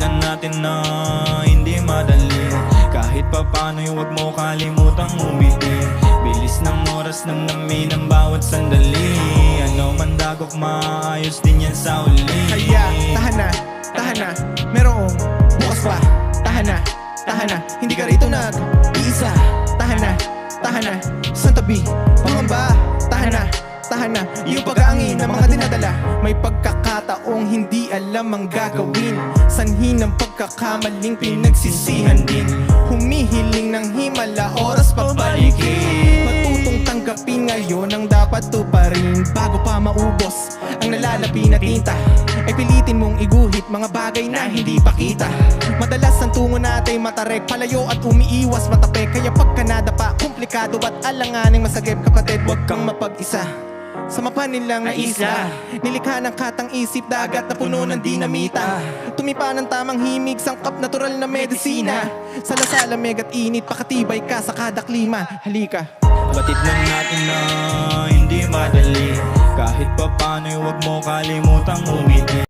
Na natin na hindi madali. Kahit pa paano'y huwag mo kalimutang umiti. Bilis ng oras nang namin ang bawat sandali. Ano man dagok maayos din yan sa uli. Kaya, tahan na, tahan na. Merong bukas pa. Tahan na, tahan na. Hindi ka rito nag-iisa. Tahan na, tahan na. Sa tabi, pangamba. Tahan na, tahan na. Yung pag-aangin ng mga dinadala. May pagkakataong hindi alam ang gagawin Sanhi ng pagkakamaling pinagsisihan din. Humihiling ng himala Oras pabalikin Matutong tanggapin ngayon ang dapat tuparin. Bago pa maubos ang nalalapi na tinta Ay pilitin mong iguhit mga bagay na hindi pa kita Madalas ang tungo natin matarek Palayo at umiiwas matapek. Kaya pagka nadapa, komplikado at alanganing masagip Kapatid, huwag kang mapag-isa sa mapanin lang na isla Nilikha ng katang isip dagat na puno ng dinamita. Tumipa ng tamang himig, sangkap natural na medisina. Salasala megat init, pakatibay ka sa kada klima. Halika. Batid lang natin na hindi madali. Kahit pa paano'y huwag mo kalimutang umiti